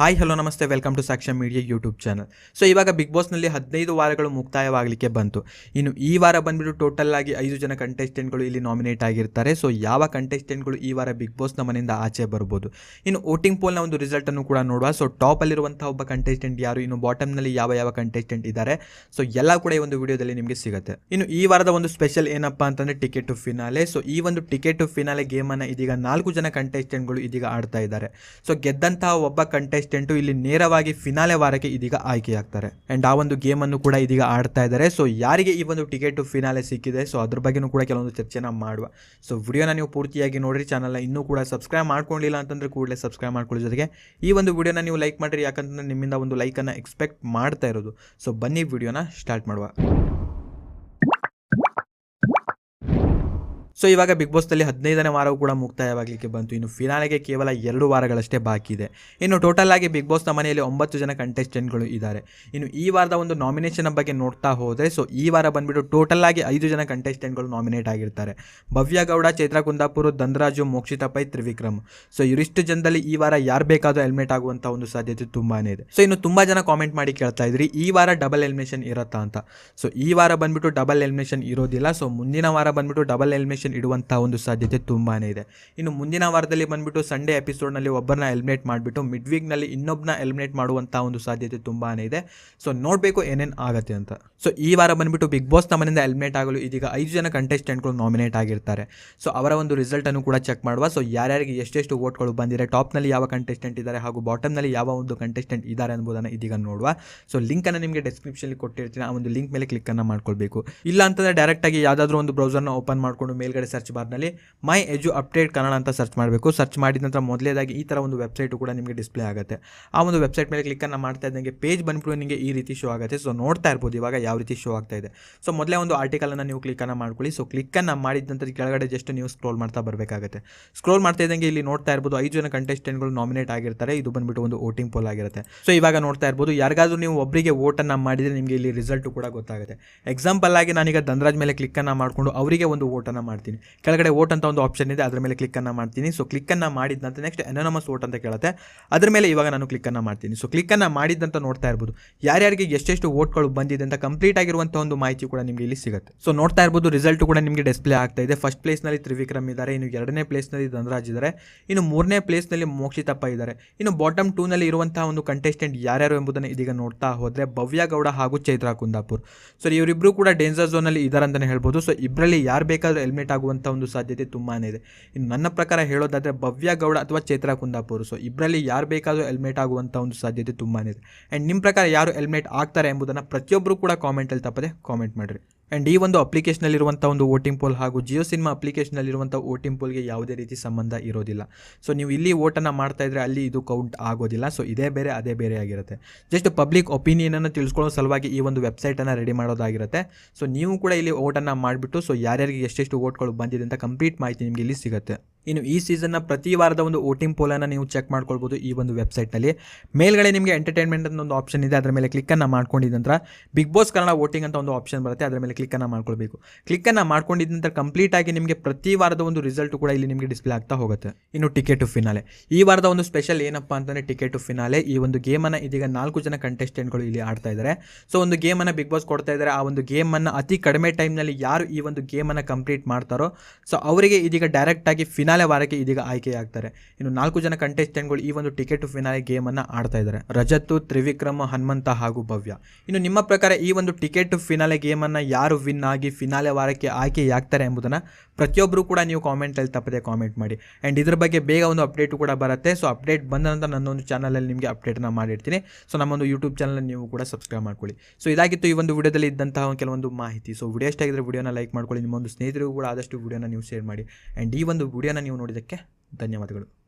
Hi hello ನಮಸ್ತೆ. Welcome to Sakshya media YouTube channel so ಇವಾಗ big ಬಾಸ್ನಲ್ಲಿ ಹದಿನೈದು ವಾರಗಳು ಮುಕ್ತಾಯವಾಗಲಿಕ್ಕೆ ಬಂತು. ಇನ್ನು ಈ ವಾರ ಬಂದ್ಬಿಟ್ಟು ಟೋಟಲ್ ಆಗಿ ಐದು ಜನ ಕಂಟೆಸ್ಟೆಂಟ್ಗಳು ಇಲ್ಲಿ ನಾಮಿನೇಟ್ ಆಗಿರ್ತಾರೆ. ಸೊ ಯಾವ ಕಂಟೆಸ್ಟೆಂಟ್ಗಳು ಈ ವಾರ ಬಿಗ್ ಬಾಸ್ನ ಮನೆಯಿಂದ ಆಚೆ ಬರ್ಬೋದು? ಇನ್ನು ವೋಟಿಂಗ್ ಪೋಲ್ನ ಒಂದು ರಿಸಲ್ಟನ್ನು ಕೂಡ ನೋಡುವ. ಸೊ ಟಾಪಲ್ಲಿರುವಂಥ ಒಬ್ಬ ಕಂಟೆಸ್ಟೆಂಟ್ ಯಾರು? ಇನ್ನು ಬಾಟಮ್ನಲ್ಲಿ ಯಾವ ಯಾವ ಕಂಟೆಸ್ಟೆಂಟ್ ಇದ್ದಾರೆ? ಸೊ ಎಲ್ಲ ಕೂಡ ಈ ಒಂದು ವಿಡಿಯೋದಲ್ಲಿ ನಿಮಗೆ ಸಿಗುತ್ತೆ. ಇನ್ನು ಈ ವಾರದ ಒಂದು ಸ್ಪೆಷಲ್ ಏನಪ್ಪ ಅಂತಂದ್ರೆ ಟಿಕೆಟ್ ಟು ಫಿನಾಲೆ ಸೊ ಈ ಒಂದು ಟಿಕೆಟ್ ಟು ಫಿನಾಲೆ ಗೇಮನ್ನು ಇದೀಗ ನಾಲ್ಕು ಜನ ಕಂಟೆಸ್ಟೆಂಟ್ಗಳು ಇದೀಗ ಆಡ್ತಾ ಇದ್ದಾರೆ. ಸೊ ಗೆದ್ದಂತಹ ಒಬ್ಬ ಕಂಟೆಸ್ಟೆಂಟು ಇಲ್ಲಿ ನೇರವಾಗಿ ಫಿನಾಲೆ ವಾರಕ್ಕೆ ಇದೀಗ ಆಯ್ಕೆಯಾಗ್ತಾರೆ. ಅಂಡ್ ಆ ಒಂದು ಗೇಮ್ ಅನ್ನು ಕೂಡ ಇದೀಗ ಆಡ್ತಾ ಇದ್ದಾರೆ. ಸೊ ಯಾರಿಗೆ ಈ ಒಂದು ಟಿಕೆಟ್ ಫಿನಾಲೆ ಸಿಕ್ಕಿದೆ? ಸೊ ಅದ್ರ ಬಗ್ಗೆನೂ ಕೂಡ ಕೆಲವೊಂದು ಚರ್ಚೆನ ಮಾಡುವ. ಸೊ ವಿಡಿಯೋನ ನೀವು ಪೂರ್ತಿಯಾಗಿ ನೋಡ್ರಿ. ಚಾನಲ್ನ ಇನ್ನೂ ಕೂಡ ಸಬ್ಸ್ಕ್ರೈಬ್ ಮಾಡ್ಕೊಂಡಿಲ್ಲ ಅಂತಂದ್ರೆ ಕೂಡಲೇ ಸಬ್ಸ್ಕ್ರೈಬ್ ಮಾಡ್ಕೊಳ್ಳೋ ಜೊತೆಗೆ. ಈ ಒಂದು ವಿಡಿಯೋನ ನೀವು ಲೈಕ್ ಮಾಡಿರಿ. ಯಾಕಂತಂದ್ರೆ ನಿಮ್ಮಿಂದ ಒಂದು ಲೈಕನ್ನು ಎಕ್ಸ್ಪೆಕ್ಟ್ ಮಾಡ್ತಾ ಇರೋದು. ಸೊ ಬನ್ನಿ ವಿಡಿಯೋನ ಸ್ಟಾರ್ಟ್ ಮಾಡುವ. ಸೊ ಇವಾಗ ಬಿಗ್ ಬಾಸ್ನಲ್ಲಿ ಹದಿನೈದನೇ ವಾರವೂ ಕೂಡ ಮುಕ್ತಾಯವಾಗಲಿಕ್ಕೆ ಬಂತು. ಇನ್ನು ಫಿನಾಲೆಗೆ ಕೇವಲ ಎರಡು ವಾರಗಳಷ್ಟೇ ಬಾಕಿ ಇದೆ. ಇನ್ನು ಟೋಟಲ್ ಆಗಿ ಬಿಗ್ ಬಾಸ್ನ ಮನೆಯಲ್ಲಿ ಒಂಬತ್ತು ಜನ ಕಂಟೆಸ್ಟೆಂಟ್ಗಳು ಇದ್ದಾರೆ. ಇನ್ನು ಈ ವಾರದ ಒಂದು ನಾಮಿನೇಷನ್ ಬಗ್ಗೆ ನೋಡ್ತಾ ಹೋದರೆ ಸೊ ಈ ವಾರ ಬಂದ್ಬಿಟ್ಟು ಟೋಟಲ್ ಆಗಿ ಐದು ಜನ ಕಂಟೆಸ್ಟೆಂಟ್ಗಳು ನಾಮಿನೇಟ್ ಆಗಿರ್ತಾರೆ. ಭವ್ಯ ಗೌಡ, ಚೈತ್ರ ಕುಂದಾಪುರ ದಂದರಾಜು ಮೋಕ್ಷಿತಾಪೈ ತ್ರಿವಿಕ್ರಮ್. ಸೊ ಇವರಿಷ್ಟು ಜನದಲ್ಲಿ ಈ ವಾರ ಯಾರು ಬೇಕಾದರೂ ಹೆಲ್ಮೆಟ್ ಆಗುವಂಥ ಒಂದು ಸಾಧ್ಯತೆ ತುಂಬಾನೇ ಇದೆ. ಸೊ ಇನ್ನು ತುಂಬ ಜನ ಕಾಮೆಂಟ್ ಮಾಡಿ ಕೇಳ್ತಾ ಇದ್ರಿ, ಈ ವಾರ ಡಬಲ್ ಎಲಿಮಿನೇಷನ್ ಇರುತ್ತಾ ಅಂತ. ಸೊ ಈ ವಾರ ಬಂದ್ಬಿಟ್ಟು ಡಬಲ್ ಎಲಿಮಿನೇಷನ್ ಇರೋದಿಲ್ಲ. ಸೊ ಮುಂದಿನ ವಾರ ಬಂದ್ಬಿಟ್ಟು ಡಬಲ್ ಎಲಿಮಿನೇಷನ್ ಇಡುವಂಥ ಒಂದು ಸಾಧ್ಯತೆ ತುಂಬಾ ಇದೆ. ಇನ್ನು ಮುಂದಿನ ವಾರದಲ್ಲಿ ಬಂದ್ಬಿಟ್ಟು ಸಂಡೇ ಎಪಿಸೋಡ್ನಲ್ಲಿ ಒಬ್ಬರನ್ನ ಎಲಿಮಿನೇಟ್ ಮಾಡಿಬಿಟ್ಟು ಮಿಡ್ ವೀಕ್ನಲ್ಲಿ ಇನ್ನೊಬ್ಬನ ಎಲಿಮಿನೇಟ್ ಮಾಡುವಂಥ ಒಂದು ಸಾಧ್ಯತೆ ತುಂಬಾ ಇದೆ. ಸೊ ನೋಡಬೇಕು ಏನೇನು ಆಗುತ್ತೆ ಅಂತ. ಸೊ ಈ ವಾರ ಬಂದ್ಬಿಟ್ಟು ಬಿಗ್ ಬಾಸ್ ಮನೆಯಿಂದ ಎಲಿಮಿನೇಟ್ ಆಗಲು ಇದೀಗ ಐದು ಜನ ಕಂಟೆಸ್ಟೆಂಟ್ಗಳು ನಾಮಿನೇಟ್ ಆಗಿರ್ತಾರೆ. ಸೊ ಅವರ ಒಂದು ರಿಸಲ್ಟನ್ನು ಕೂಡ ಚೆಕ್ ಮಾಡುವ. ಸೊ ಯಾರ್ಯಾರಿಗೆ ಎಷ್ಟೆಷ್ಟು ವೋಟ್ಗಳು ಬಂದಿದೆ ಟಾಪ್ನಲ್ಲಿ ಯಾವ ಕಂಟೆಸ್ಟೆಂಟ್ ಇದ್ದಾರೆ ಹಾಗೂ ಬಾಟಮ್ನಲ್ಲಿ ಯಾವ ಒಂದು ಕಂಟೆಸ್ಟೆಂಟ್ ಇದ್ದಾರೆ ಎಂಬುದನ್ನು ಇದೀಗ ನೋಡುವ. ಸೊ ಲಿಂಕನ್ನು ನಿಮಗೆ ಡಿಸ್ಕ್ರಿಪ್ಷನ್ಲಿ ಕೊಟ್ಟಿರ್ತೀನಿ. ಆ ಒಂದು ಲಿಂಕ್ ಮೇಲೆ ಕ್ಲಿಕ್ಕನ್ನು ಮಾಡ್ಕೊಳ್ಬೇಕು. ಇಲ್ಲ ಅಂತಂದರೆ ಡೈರೆಕ್ಟಾಗಿ ಯಾವುದಾದ್ರೂ ಒಂದು ಬ್ರೌಸರ್ನ ಓಪನ್ ಮಾಡಿಕೊಂಡು ಮೇಲ್ಗಡೆ ಸರ್ಚ್ ಬಾರ್ನಲ್ಲಿ ಮೈ ಎಜು ಅಪ್ಡೇಟ್ ಕನ್ನಡ ಅಂತ ಸರ್ಚ್ ಮಾಡಬೇಕು. ಸರ್ಚ್ ಮಾಡಿದ ನಂತರ ಮೊದಲೇದಾಗಿ ಈ ಥರ ಒಂದು ವೆಬ್ಸೈಟು ಕೂಡ ನಿಮಗೆ ಡಿಸ್ಪ್ಲೇ ಆಗುತ್ತೆ. ಆ ಒಂದು ವೆಬ್ಸೈಟ್ ಮೇಲೆ ಕ್ಲಿಕ್ಕನ್ನು ಮಾಡ್ತಾ ಇದ್ದಂಗೆ ಪೇಜ್ ಬಂದ್ಬಿಟ್ಟು ನಿಮಗೆ ಈ ರೀತಿ ಶೋ ಆಗುತ್ತೆ. ಸೊ ನೋಡ್ತಾ ಇರ್ಬೋದು ಇವಾಗ ಯಾವ ರೀತಿ ಶೋ ಆಗ್ತಾ ಇದೆ. ಸೊ ಮೊದಲೇ ಒಂದು ಆರ್ಟಿಕಲನ್ನು ನೀವು ಕ್ಲಿಕ್ಕನ್ನು ಮಾಡ್ಕೊಳ್ಳಿ. ಸೊ ಕ್ಲಿಕ್ಕನ್ನು ಮಾಡಿದ ನಂತರ ಕೆಳಗಡೆ ಜಸ್ಟ್ ನೀವು ಸ್ಕ್ರೋಲ್ ಮಾಡ್ತಾ ಬರಬೇಕಾಗುತ್ತೆ. ಸ್ಕ್ರೋಲ್ ಮಾಡ್ತಾ ಇದ್ದಂಗೆ ಇಲ್ಲಿ ನೋಡ್ತಾ ಇರ್ಬೋದು ಐದು ಜನ ಕಂಟೆಸ್ಟೆಂಟ್ಗಳು ನಾಮಿನೇಟ್ ಆಗಿರ್ತಾರೆ. ಇದು ಬಂದ್ಬಿಟ್ಟು ಒಂದು ವೋಟಿಂಗ್ ಪೋಲ್ ಆಗಿರುತ್ತೆ. ಸೊ ಇವಾಗ ನೋಡ್ತಾ ಇರ್ಬೋದು ಯಾರಿಗಾದ್ರೂ ನೀವು ಒಬ್ಬರಿಗೆ ವೋಟನ್ನು ಮಾಡಿದರೆ ನಿಮಗೆ ಇಲ್ಲಿ ರಿಸಲ್ಟ್ ಕೂಡ ಗೊತ್ತಾಗುತ್ತೆ. ಎಕ್ಸಾಂಪಲ್ ಆಗಿ ನಾನೀಗ ಧನರಾಜ್ ಮೇಲೆ ಕ್ಲಿಕ್ಕನ್ನು ಮಾಡಿಕೊಂಡು ಅವರಿಗೆ ಒಂದು ವೋಟನ್ನು ಮಾಡ್ತೀನಿ. ಕೆಳಗಡೆ ಓಟ್ ಅಂತ ಒಂದು ಆಪ್ಷನ್ ಇದೆ, ಅದರ ಮೇಲೆ ಕ್ಲಿಕ್ಕನ್ನು ಮಾಡ್ತೀನಿ. ಸೊ ಕ್ಲಿಕ್ಕನ್ನು ಮಾಡಿದ ನಂತರ ನೆಕ್ಸ್ಟ್ ಎನೋನಮಸ್ ಓಟ್ ಅಂತ ಕೇಳುತ್ತೆ. ಅದರ ಮೇಲೆ ಇವಾಗ ನಾನು ಕ್ಲಿಕ್ಕನ್ನು ಮಾಡ್ತೀನಿ. ಸೊ ಕ್ಲಿಕ್ಕನ್ನು ಮಾಡಿದಂತ ನೋಡ್ತಾ ಇರ್ಬೋದು. ಯಾರ್ಯಾರಿಗೆ ಎಷ್ಟೆಷ್ಟು ಓಟ್ಗಳು ಬಂದಿದೆ ಅಂತ ಕಂಪ್ಲೀಟ್ ಆಗಿರುವಂಥ ಒಂದು ಮಾಹಿತಿ ಕೂಡ ನಿಮಗೆ ಇಲ್ಲಿ ಸಿಗುತ್ತೆ. ಸೊ ನೋಡ್ತಾ ಇರ್ಬೋದು ರಿಸಲ್ಟ್ ಕೂಡ ನಿಮಗೆ ಡಿಸ್ಪ್ಲೇ ಆಗ್ತಾ ಇದೆ. ಫಸ್ಟ್ ಪ್ಲೇಸ್ನಲ್ಲಿ ತ್ರಿವಿಕ್ರಮ್ ಇದ್ದಾರೆ, ಇನ್ನು ಎರಡನೇ ಪ್ಲೇಸ್ನಲ್ಲಿ ಧನರಾಜ್ ಇದ್ದಾರೆ. ಇನ್ನು ಮೂರನೇ ಪ್ಲೇಸ್ನಲ್ಲಿ ಮೋಕ್ಷಿತಪ್ಪ ಇದ್ದಾರೆ. ಇನ್ನು ಬಾಟಮ್ ಟೂನಲ್ಲಿ ಇರುವಂತಹ ಒಂದು ಕಂಟೆಸ್ಟೆಂಟ್ ಯಾರ್ಯಾರು ಎಂಬುದನ್ನು ಇದೀಗ ನೋಡ್ತಾ ಹೋದರೆ ಭವ್ಯ ಗೌಡ ಹಾಗೂ ಚೈತ್ರ ಕುಂದಾಪುರ್. ಸೊ ಇವರಿಬ್ಬರು ಕೂಡ ಡೇಂಜರ್ ಝೋನಲ್ಲಿ ಇದ್ದಾರೆ ಅಂತಲೇ ಹೇಳ್ಬೋದು. ಸೊ ಇಬ್ಬರಲ್ಲಿ ಯಾರು ಬೇಕಾದರೂ ಹೆಲ್ಮೆಟ್ ಆಗುವಂಥ ಒಂದು ಸಾಧ್ಯತೆ ತುಂಬಾ ಇದೆ. ಇನ್ನು ನನ್ನ ಪ್ರಕಾರ ಹೇಳೋದಾದರೆ ಭವ್ಯ ಗೌಡ ಅಥವಾ ಚೇತ್ರಾ ಕುಂದಾಪುರ್. ಸೊ ಇಬ್ಬರಲ್ಲಿ ಯಾರು ಬೇಕಾದರೂ ಹೆಲ್ಮೆಟ್ ಆಗುವಂಥ ಒಂದು ಸಾಧ್ಯತೆ ತುಂಬಾ ಇದೆ. ಆ್ಯಂಡ್ ನಿಮ್ಮ ಪ್ರಕಾರ ಯಾರು ಹೆಲ್ಮೆಟ್ ಆಗ್ತಾರೆ ಎಂಬುದನ್ನು ಪ್ರತಿಯೊಬ್ಬರು ಕೂಡ ಕಾಮೆಂಟಲ್ಲಿ ತಪ್ಪದೆ ಕಾಮೆಂಟ್ ಮಾಡಿರಿ. ಆ್ಯಂಡ್ ಈ ಒಂದು ಅಪ್ಲಿಕೇಶನಲ್ಲಿರುವಂಥ ಒಂದು ವೋಟಿಂಗ್ ಪೋಲ್ ಹಾಗೂ ಜಿಯೋ ಸಿನಿಮಾ ಅಪ್ಲಿಕೇಶನಲ್ಲಿರುವಂಥ ವೋಟಿಂಗ್ ಪೋಲ್ಗೆ ಯಾವುದೇ ರೀತಿ ಸಂಬಂಧ ಇರೋದಿಲ್ಲ. ಸೊ ನೀವು ಇಲ್ಲಿ ವೋಟನ್ನು ಮಾಡ್ತಾ ಇದ್ರೆ ಅಲ್ಲಿ ಇದು ಕೌಂಟ್ ಆಗೋದಿಲ್ಲ. ಸೊ ಇದೇ ಬೇರೆ, ಅದೇ ಬೇರೆ ಆಗಿರುತ್ತೆ. ಜಸ್ಟ್ ಪಬ್ಲಿಕ್ ಒಪಿನಿಯನನ್ನು ತಿಳ್ಸ್ಕೊಳ್ಳೋ ಸಲುವಾಗಿ ಈ ಒಂದು ವೆಬ್ಸೈಟನ್ನು ರೆಡಿ ಮಾಡೋದಾಗಿರುತ್ತೆ. ಸೊ ನೀವು ಕೂಡ ಇಲ್ಲಿ ವೋಟನ್ನು ಮಾಡಿಬಿಟ್ಟು ಸೊ ಯಾರ್ಯಾರಿಗೆ ಎಷ್ಟೆಷ್ಟು ವೋಟ್ಗಳು ಬಂದಿದೆ ಅಂತ ಕಂಪ್ಲೀಟ್ ಮಾಹಿತಿ ನಿಮಗೆ ಇಲ್ಲಿ ಸಿಗುತ್ತೆ. ಇನ್ನು ಈ ಸೀಸನ್ನ ಪ್ರತಿ ವಾರದ ಒಂದು ವೋಟಿಂಗ್ ಪೋಲನ್ನು ನೀವು ಚೆಕ್ ಮಾಡ್ಕೊಳ್ಬೋದು ಈ ಒಂದು ವೆಬ್ಸೈಟ್ನಲ್ಲಿ ಮೇಲ್ಗಡೆ ನಿಮಗೆ ಎಂಟರ್ಟೈನ್ಮೆಂಟ್ ಅಂತ ಒಂದು ಆಪ್ಷನ್ ಇದೆ, ಅದರ ಮೇಲೆ ಕ್ಲಿಕ್ಕನ್ನು ಮಾಡ್ಕೊಂಡಿದ್ದ ನಂತರ ಬಿಗ್ ಬಾಸ್ ಕನ್ನಡ ವೋಟಿಂಗ್ ಅಂತ ಒಂದು ಆಪ್ಷನ್ ಬರುತ್ತೆ, ಅದರ ಮೇಲೆ ಕ್ಲಿಕ್ಕನ್ನು ಮಾಡ್ಕೊಳ್ಬೇಕು. ಕ್ಲಿಕ್ಕನ್ನು ಮಾಡ್ಕೊಂಡಿದ್ದ ನಂತರ ಕಂಪ್ಲೀಟ್ ಆಗಿ ನಿಮಗೆ ಪ್ರತಿ ವಾರದ ಒಂದು ರಿಸಲ್ಟ್ ಕೂಡ ಇಲ್ಲಿ ನಿಮಗೆ ಡಿಸ್ಪ್ಲೇ ಆಗ್ತಾ ಹೋಗುತ್ತೆ. ಇನ್ನು ಟಿಕೆಟ್ ಟು ಫಿನಾಲೆ ಈ ವಾರದ ಒಂದು ಸ್ಪೆಷಲ್ ಏನಪ್ಪಾ ಅಂತಂದರೆ ಟಿಕೆಟ್ ಟು ಫಿನಾಲೆ ಈ ಒಂದು ಗೇಮನ್ನು ಇದೀಗ ನಾಲ್ಕು ಜನ ಕಂಟೆಸ್ಟೆಂಟ್ಗಳು ಇಲ್ಲಿ ಆಡ್ತಾ ಇದ್ದಾರೆ ಸೊ ಒಂದು ಗೇಮನ್ನು ಬಿಗ್ ಬಾಸ್ ಕೊಡ್ತಾ ಇದ್ದಾರೆ ಆ ಒಂದು ಗೇಮನ್ನು ಅತಿ ಕಡಿಮೆ ಟೈಮ್ನಲ್ಲಿ ಯಾರು ಈ ಒಂದು ಗೇಮನ್ನು ಕಂಪ್ಲೀಟ್ ಮಾಡ್ತಾರೋ, ಸೊ ಅವರಿಗೆ ಇದೀಗ ಡೈರೆಕ್ಟಾಗಿ ಫಿನಾಲೆ ವಾರಕ್ಕೆ ಇದೀಗ ಆಯ್ಕೆಯಾಗ್ತಾರೆ. ಇನ್ನು ನಾಲ್ಕು ಜನ ಕಂಟೆಸ್ಟೆಂಟ್ಗಳು ಈ ಒಂದು ಟಿಕೆಟ್ ಫಿನಾಲೆ ಗೇಮನ್ನು ಆಡ್ತಾ ಇದ್ದಾರೆ. ರಜತ್ತು, ತ್ರಿವಿಕ್ರಮ, ಹನುಮಂತ ಹಾಗೂ ಭವ್ಯ. ಇನ್ನು ನಿಮ್ಮ ಪ್ರಕಾರ ಈ ಒಂದು ಟಿಕೆಟ್ ಫಿನಾಲೆ ಗೇಮನ್ನು ಯಾರು ವಿನ್ ಆಗಿ ಫಿನಾಲೆ ವಾರಕ್ಕೆ ಆಯ್ಕೆಯಾಗ್ತಾರೆ ಎಂಬುದನ್ನು ಪ್ರತಿಯೊಬ್ಬರು ಕೂಡ ನೀವು ಕಾಮೆಂಟಲ್ಲಿ ತಪ್ಪದೆ ಕಾಮೆಂಟ್ ಮಾಡಿ. ಆ್ಯಂಡ್ ಇದ್ರ ಬಗ್ಗೆ ಬೇಗ ಒಂದು ಅಪ್ಡೇಟು ಕೂಡ ಬರುತ್ತೆ. ಸೊ ಅಪ್ಡೇಟ್ ಬಂದ ನಂತರ ನನ್ನೊಂದು ಚಾನಲಲ್ಲಿ ನಿಮಗೆ ಅಪ್ಡೇಟನ್ನು ಮಾಡಿರ್ತೀನಿ. ಸೊ ನಮ್ಮೊಂದು ಯೂಟ್ಯೂಬ್ ಚಾನಲ್ ನೀವು ಕೂಡ ಸಬ್ಸ್ಕ್ರೈಬ್ ಮಾಡ್ಕೊಳ್ಳಿ. ಸೊ ಇದಾಗಿತ್ತು ಈ ಒಂದು ವಿಡಿಯೋದಲ್ಲಿ ಇದ್ದಂತಹ ಕೆಲವೊಂದು ಮಾಹಿತಿ. ಸೊ ವಿಡಿಯೋ ಇಷ್ಟ ಆಗಿದ್ರೆ ವಿಡಿಯೋನ ಲೈಕ್ ಮಾಡ್ಕೊಳ್ಳಿ. ನಿಮ್ಮ ಒಂದು ಸ್ನೇಹಿತರಿಗೂ ಕೂಡ ಆದಷ್ಟು ವಿಡಿಯೋನ ನೀವು ಶೇರ್ ಮಾಡಿ. ಆ್ಯಂಡ್ ಈ ಒಂದು ವಿಡಿಯೋನ ನೀವು ನೋಡಿದ್ದಕ್ಕೆ ಧನ್ಯವಾದಗಳು.